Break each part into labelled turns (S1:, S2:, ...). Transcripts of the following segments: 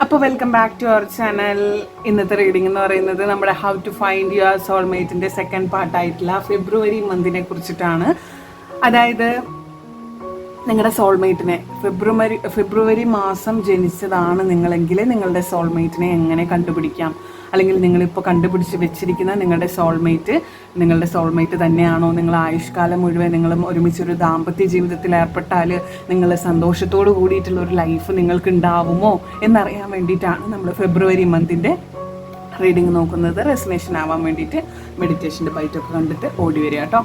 S1: അപ്പോൾ welcome back to our channel ഇന്നത്തെ reading എന്ന് പറയുന്നത് നമ്മുടെ ഹൗ ടു ഫൈൻഡ് യുവർ സോൾമേറ്റിന്റെ സെക്കൻഡ് പാർട്ടായിട്ടുള്ള ഫെബ്രുവരി മന്തിനെ കുറിച്ചിട്ടാണ്. അതായത് നിങ്ങളുടെ സോൾമേറ്റിനെ ഫെബ്രുവരി ഫെബ്രുവരി മാസം ജനിച്ചതാണ് നിങ്ങളെങ്കിൽ നിങ്ങളുടെ സോൾമേറ്റിനെ എങ്ങനെ കണ്ടുപിടിക്കാം? അല്ലെങ്കിൽ നിങ്ങളിപ്പോൾ കണ്ടുപിടിച്ച് വെച്ചിരിക്കുന്ന നിങ്ങളുടെ സോൾമേറ്റ് നിങ്ങളുടെ സോൾമേറ്റ് തന്നെയാണോ? നിങ്ങൾ ആയുഷ്കാലം മുഴുവൻ നിങ്ങളും ഒരുമിച്ചൊരു ദാമ്പത്യ ജീവിതത്തിൽ ഏർപ്പെട്ടാൽ നിങ്ങൾ സന്തോഷത്തോട് കൂടിയിട്ടുള്ള ഒരു ലൈഫ് നിങ്ങൾക്ക് ഉണ്ടാവുമോ എന്നറിയാൻ വേണ്ടിയിട്ടാണ് നമ്മൾ ഫെബ്രുവരി മന്തിന്റെ റീഡിങ് നോക്കുന്നത്. റെസിനേഷൻ ആവാൻ വേണ്ടിയിട്ട് മെഡിറ്റേഷന്റെ ബൈറ്റൊക്കെ കണ്ടിട്ട് ഓടി വരിക കേട്ടോ.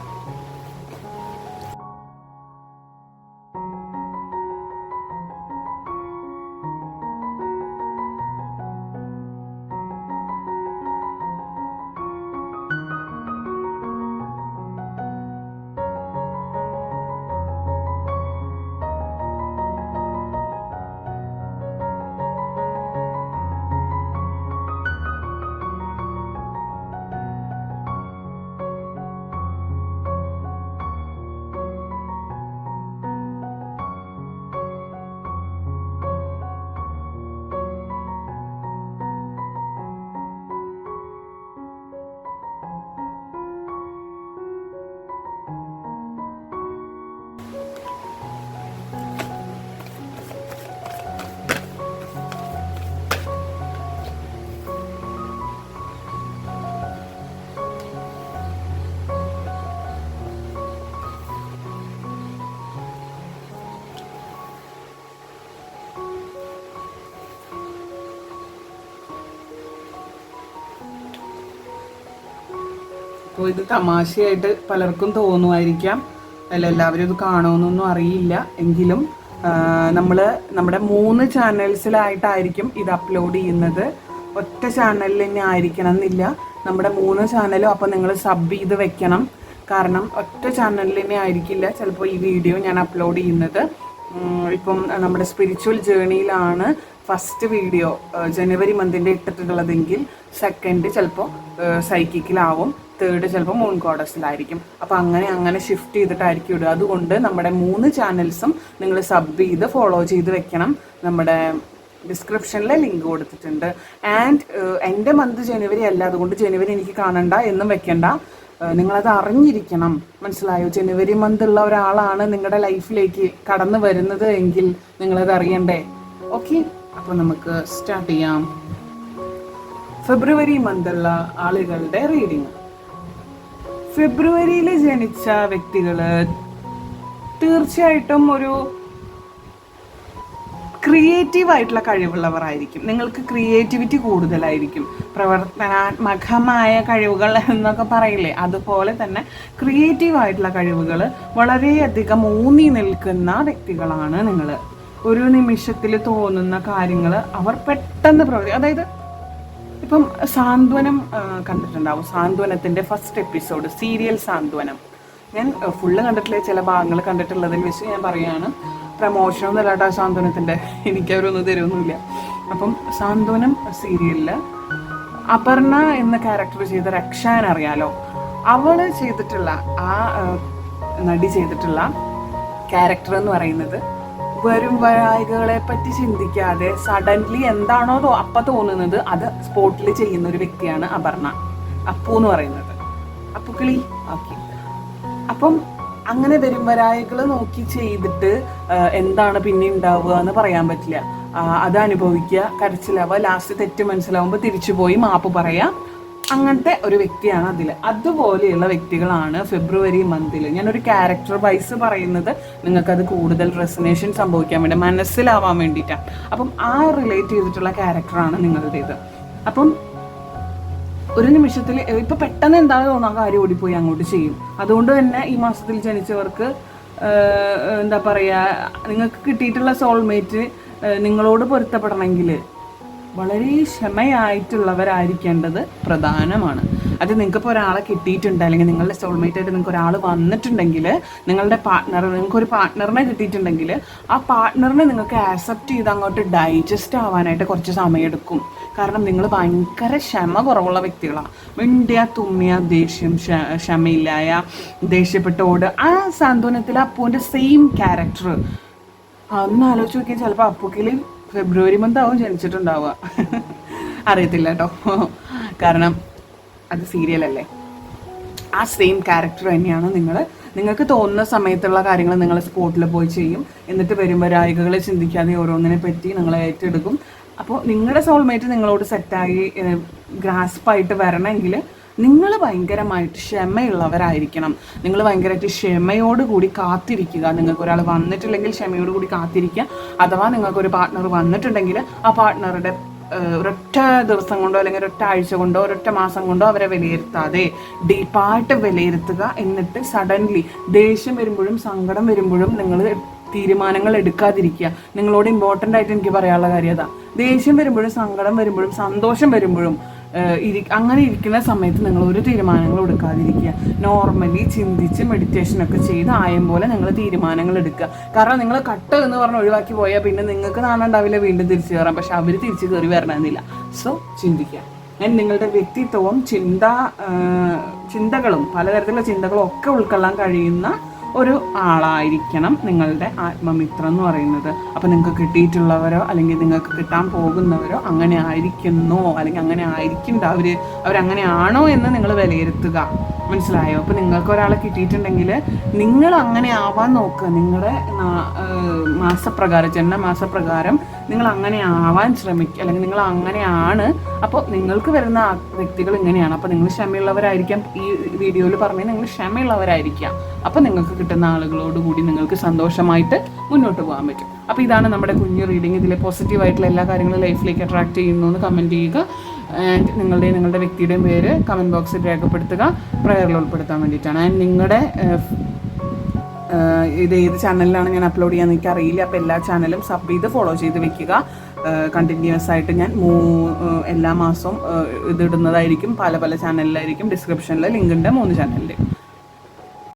S1: അപ്പോൾ ഇത് തമാശയായിട്ട് പലർക്കും തോന്നുമായിരിക്കാം. അല്ല എല്ലാവരും ഇത് കാണുമെന്നൊന്നും അറിയില്ല. എങ്കിലും നമ്മൾ നമ്മുടെ മൂന്ന് ചാനൽസിലായിട്ടായിരിക്കും ഇത് അപ്ലോഡ് ചെയ്യുന്നത്. ഒറ്റ ചാനലിൽ തന്നെ ആയിരിക്കണം എന്നില്ല നമ്മുടെ മൂന്ന് ചാനലും അപ്പോൾ നിങ്ങൾ സബ് ചെയ്ത് വെക്കണം. കാരണം ഒറ്റ ചാനലിൽ തന്നെ ആയിരിക്കില്ല ചിലപ്പോൾ ഈ വീഡിയോ ഞാൻ അപ്ലോഡ് ചെയ്യുന്നത്. ഇപ്പം നമ്മുടെ സ്പിരിച്വൽ ജേണിയിലാണ് ഫസ്റ്റ് വീഡിയോ ജനുവരി മന്തിന്റെ ഇട്ടിട്ടുള്ളതെങ്കിൽ സെക്കൻഡ് ചിലപ്പോൾ സൈക്കിക്കിലാവും തേർഡ് ചിലപ്പോൾ മൂൺ കോഡസിലായിരിക്കും അപ്പോൾ അങ്ങനെ അങ്ങനെ ഷിഫ്റ്റ് ചെയ്തിട്ടായിരിക്കും ഇടുക. അതുകൊണ്ട് നമ്മുടെ മൂന്ന് ചാനൽസും നിങ്ങൾ സബ് ചെയ്ത് ഫോളോ ചെയ്ത് വെക്കണം. നമ്മുടെ ഡിസ്ക്രിപ്ഷനിലെ ലിങ്ക് കൊടുത്തിട്ടുണ്ട്. ആൻഡ് എന്റെ മന്ത് ജനുവരി അല്ല. അതുകൊണ്ട് ജനുവരി എനിക്ക് കാണണ്ട എന്നും വെക്കണ്ട. നിങ്ങളത് അറിഞ്ഞിരിക്കണം. മനസ്സിലായോ? ജനുവരി മന്ത് ഉള്ള ഒരാളാണ് നിങ്ങളുടെ ലൈഫിലേക്ക് കടന്നു വരുന്നത് എങ്കിൽ നിങ്ങളത് അറിയണ്ടേ? ഓക്കെ അപ്പോൾ നമുക്ക് സ്റ്റാർട്ട് ചെയ്യാം. ഫെബ്രുവരി മന്തുള്ള ആളുകളുടെ റീഡിങ് ഫെബ്രുവരിയിൽ ജനിച്ച വ്യക്തികൾ തീർച്ചയായിട്ടും ഒരു ക്രിയേറ്റീവ് ആയിട്ടുള്ള കഴിവുള്ളവരായിരിക്കും. നിങ്ങൾക്ക് ക്രിയേറ്റിവിറ്റി കൂടുതലായിരിക്കും. പ്രവർത്തനാത്മകമായ കഴിവുകൾ എന്നൊക്കെ പറയില്ലേ? അതുപോലെ തന്നെ ക്രിയേറ്റീവ് ആയിട്ടുള്ള കഴിവുകൾ വളരെയധികം ഊന്നി നിൽക്കുന്ന വ്യക്തികളാണ് നിങ്ങൾ ഒരു നിമിഷത്തിൽ തോന്നുന്ന കാര്യങ്ങൾ അവർ പെട്ടെന്ന് പ്രവർത്തി അതായത് ഇപ്പം സാന്ത്വനം കണ്ടിട്ടുണ്ടാവും. സാന്ത്വനത്തിന്റെ ഫസ്റ്റ് എപ്പിസോഡ് സീരിയൽ സാന്ത്വനം. ഞാൻ ഫുള്ള് കണ്ടിട്ടില്ല. ചില ഭാഗങ്ങൾ കണ്ടിട്ടുള്ളതിൽ വെച്ച് ഞാൻ പറയാണ് പ്രമോഷൻ ഒന്നും അല്ലാട്ടോ സാന്ത്വനത്തിന്റെ. എനിക്ക് അവരൊന്നും തരുമൊന്നുമില്ല അപ്പം സാന്ത്വനം സീരിയലിൽ അപർണ എന്ന ക്യാരക്ടർ ചെയ്ത രക്ഷാൻ അറിയാലോ? അവൾ ചെയ്തിട്ടുള്ള ആ നടി ചെയ്തിട്ടുള്ള ക്യാരക്ടർ എന്ന് പറയുന്നത് വരും വരായികളെ പറ്റി ചിന്തിക്കാതെ സഡൻലി എന്താണോ അപ്പ തോന്നുന്നത് അത് സ്പോട്ടിൽ ചെയ്യുന്ന ഒരു വ്യക്തിയാണ് അപർണ. അപ്പു എന്ന് പറയുന്നത്. കിളി ഓക്കെ. അപ്പം അങ്ങനെ വരും വരായികൾ നോക്കി ചെയ്തിട്ട് എന്താണ് പിന്നെ ഉണ്ടാവുക എന്ന് പറയാൻ പറ്റില്ല. അത് അനുഭവിക്കുക കരച്ചിലാവുക ലാസ്റ്റ് തെറ്റ് മനസ്സിലാവുമ്പോൾ തിരിച്ചു പോയി മാപ്പ് പറയാം. അങ്ങനത്തെ ഒരു വ്യക്തിയാണ് അതിൽ. അതുപോലെയുള്ള വ്യക്തികളാണ് ഫെബ്രുവരി മന്തിൽ ഞാനൊരു ക്യാരക്ടർ വൈസ് പറയുന്നത് നിങ്ങൾക്കത് കൂടുതൽ റെസിനേഷൻ സംഭവിക്കാൻ വേണ്ടി മനസ്സിലാവാൻ വേണ്ടിയിട്ടാണ്. അപ്പം ആ റിലേറ്റ് ചെയ്തിട്ടുള്ള ക്യാരക്ടറാണ് നിങ്ങളുടേത്. അപ്പം ഒരു നിമിഷത്തിൽ ഇപ്പൊ പെട്ടെന്ന് എന്താണ് തോന്നുന്ന ആ കാര്യം ഓടിപ്പോയി അങ്ങോട്ട് ചെയ്യും. അതുകൊണ്ട് തന്നെ ഈ മാസത്തിൽ ജനിച്ചവർക്ക് എന്താ പറയാ നിങ്ങൾക്ക് കിട്ടിയിട്ടുള്ള സോൾമേറ്റ് നിങ്ങളോട് പൊരുത്തപ്പെടണമെങ്കിൽ വളരെ ക്ഷമയായിട്ടുള്ളവരായിരിക്കേണ്ടത് പ്രധാനമാണ്. അത് നിങ്ങൾക്ക് ഇപ്പോൾ ഒരാളെ കിട്ടിയിട്ടുണ്ട് അല്ലെങ്കിൽ നിങ്ങളുടെ സോൾമേറ്റ് ആയിട്ട് നിങ്ങൾക്ക് ഒരാൾ വന്നിട്ടുണ്ടെങ്കിൽ നിങ്ങളുടെ പാർട്ട്ണർ നിങ്ങൾക്ക് ഒരു പാർട്ട്ണറിനെ കിട്ടിയിട്ടുണ്ടെങ്കിൽ ആ പാർട്ട്ണറിനെ നിങ്ങൾക്ക് ആക്സെപ്റ്റ് ചെയ്ത് അങ്ങോട്ട് ഡൈജസ്റ്റ് ആവാനായിട്ട് കുറച്ച് സമയമെടുക്കും കാരണം നിങ്ങൾ ഭയങ്കര ക്ഷമ കുറവുള്ള വ്യക്തികളാണ് മിണ്ടിയ തുമ്മിയ ദേഷ്യം ക്ഷ- ക്ഷമയില്ലായ ദേഷ്യപ്പെട്ട ഓട്. ആ സാന്ത്വനത്തിൽ അപ്പൂന്റെ സെയിം ക്യാരക്ടർ അന്ന് ആലോചിച്ച് നോക്കിയാൽ ചിലപ്പോൾ അപ്പുക്കിൽ ഫെബ്രുവരി മന്ത് ആവും ജനിച്ചിട്ടുണ്ടാവുക. അറിയത്തില്ല കേട്ടോ കാരണം അത് സീരിയലല്ലേ ആ സെയിം ക്യാരക്ടർ തന്നെയാണ് നിങ്ങൾ. നിങ്ങൾക്ക് തോന്നുന്ന സമയത്തുള്ള കാര്യങ്ങൾ നിങ്ങൾ സ്പോട്ടിൽ പോയി ചെയ്യും. എന്നിട്ട് വരുമ്പോൾ രായികകളെ ചിന്തിക്കാതെ ഓരോന്നിനെ പറ്റി നിങ്ങൾ ഏറ്റെടുക്കും. അപ്പോൾ നിങ്ങളുടെ സോൾമേറ്റ് നിങ്ങളോട് സെറ്റായി ഗ്രാസ്പായിട്ട് വരണമെങ്കിൽ നിങ്ങൾ ഭയങ്കരമായിട്ട് ക്ഷമയുള്ളവരായിരിക്കണം. നിങ്ങൾ ഭയങ്കരമായിട്ട് ക്ഷമയോട് കൂടി കാത്തിരിക്കുക. നിങ്ങൾക്ക് ഒരാൾ വന്നിട്ടില്ലെങ്കിൽ ക്ഷമയോട് കൂടി കാത്തിരിക്കുക. അഥവാ നിങ്ങൾക്കൊരു പാർട്ട്ണർ വന്നിട്ടുണ്ടെങ്കിൽ ആ പാർട്ട്ണറുടെ ഒരൊറ്റ ദിവസം കൊണ്ടോ അല്ലെങ്കിൽ ഒരൊറ്റ ആഴ്ച കൊണ്ടോ ഒരൊറ്റ മാസം കൊണ്ടോ അവരെ വിലയിരുത്താതെ ഡീപ്പായിട്ട് വിലയിരുത്തുക എന്നിട്ട് സഡൻലി ദേഷ്യം വരുമ്പോഴും സങ്കടം വരുമ്പോഴും നിങ്ങൾ തീരുമാനങ്ങൾ എടുക്കാതിരിക്കുക. നിങ്ങളോട് ഇമ്പോർട്ടന്റ് ആയിട്ട് എനിക്ക് പറയാനുള്ള കാര്യം അതാ. ദേഷ്യം വരുമ്പോഴും സങ്കടം വരുമ്പോഴും സന്തോഷം വരുമ്പോഴും ഇരി അങ്ങനെ ഇരിക്കുന്ന സമയത്ത് നിങ്ങൾ ഒരു തീരുമാനങ്ങളും എടുക്കാതിരിക്കുക. നോർമലി ചിന്തിച്ച് മെഡിറ്റേഷൻ ഒക്കെ ചെയ്ത് ആയം പോലെ നിങ്ങൾ തീരുമാനങ്ങൾ എടുക്കുക. കാരണം നിങ്ങൾ കട്ട് എന്ന് പറഞ്ഞ് ഒഴിവാക്കി പോയാൽ പിന്നെ നിങ്ങൾക്ക് നാണുണ്ടാവില്ല വീണ്ടും തിരിച്ചു കയറാം പക്ഷെ അവർ തിരിച്ചു കയറി വരണമെന്നില്ല. സോ ചിന്തിക്കുക. ഞാൻ നിങ്ങളുടെ വ്യക്തിത്വവും ചിന്ത ചിന്തകളും പലതരത്തിലുള്ള ചിന്തകളും ഒക്കെ ഉൾക്കൊള്ളാൻ കഴിയുന്ന ഒരു ആളായിരിക്കണം നിങ്ങളുടെ ആത്മമിത്രം എന്ന് പറയുന്നത്. അപ്പം നിങ്ങൾക്ക് കിട്ടിയിട്ടുള്ളവരോ അല്ലെങ്കിൽ നിങ്ങൾക്ക് കിട്ടാൻ പോകുന്നവരോ അങ്ങനെ ആയിരിക്കുന്നോ അല്ലെങ്കിൽ അങ്ങനെ ആയിരിക്കണ്ട. അവർ അവരങ്ങനെയാണോ എന്ന് നിങ്ങൾ വിലയിരുത്തുക. മനസ്സിലായോ? അപ്പോൾ നിങ്ങൾക്ക് ഒരാളെ കിട്ടിയിട്ടുണ്ടെങ്കിൽ നിങ്ങൾ അങ്ങനെ ആവാൻ നോക്കുക നിങ്ങളുടെ മാസപ്രകാരം ജനന മാസപ്രകാരം നിങ്ങൾ അങ്ങനെ ആവാൻ ശ്രമിക്കുക അല്ലെങ്കിൽ നിങ്ങൾ അങ്ങനെയാണ്. അപ്പോൾ നിങ്ങൾക്ക് വരുന്ന വ്യക്തികൾ ഇങ്ങനെയാണ്. അപ്പോൾ നിങ്ങൾ ക്ഷമയുള്ളവരായിരിക്കാം. ഈ വീഡിയോയിൽ പറഞ്ഞാൽ നിങ്ങൾ ക്ഷമയുള്ളവരായിരിക്കാം. അപ്പോൾ നിങ്ങൾക്ക് കിട്ടുന്ന ആളുകളോടുകൂടി നിങ്ങൾക്ക് സന്തോഷമായിട്ട് മുന്നോട്ട് പോകാൻ പറ്റും. അപ്പോൾ ഇതാണ് നമ്മുടെ കുഞ്ഞു റീഡിംഗ് ഇതിലെ പോസിറ്റീവായിട്ടുള്ള എല്ലാ കാര്യങ്ങളും ലൈഫിലേക്ക് അട്രാക്ട് ചെയ്യുന്നു എന്ന് കമന്റ് ചെയ്യുക. ആൻഡ് നിങ്ങളുടെയും നിങ്ങളുടെ വ്യക്തിയുടെയും പേര് കമന്റ് ബോക്സിൽ രേഖപ്പെടുത്തുക. പ്രയറിൽ ഉൾപ്പെടുത്താൻ വേണ്ടിയിട്ടാണ്. ആൻഡ് നിങ്ങളുടെ ഇത് ഏത് ചാനലിലാണ് ഞാൻ അപ്ലോഡ് ചെയ്യാൻ എനിക്ക് അറിയില്ല അപ്പോൾ എല്ലാ ചാനലും സബ് ചെയ്ത് ഫോളോ ചെയ്ത് വെക്കുക. കണ്ടിന്യൂസ് ആയിട്ട് ഞാൻ മൂ എല്ലാ മാസവും ഇതിടുന്നതായിരിക്കും പല പല ചാനലിലായിരിക്കും ഡിസ്ക്രിപ്ഷനിൽ ലിങ്ക് ഉണ്ട് മൂന്ന് ചാനലിൽ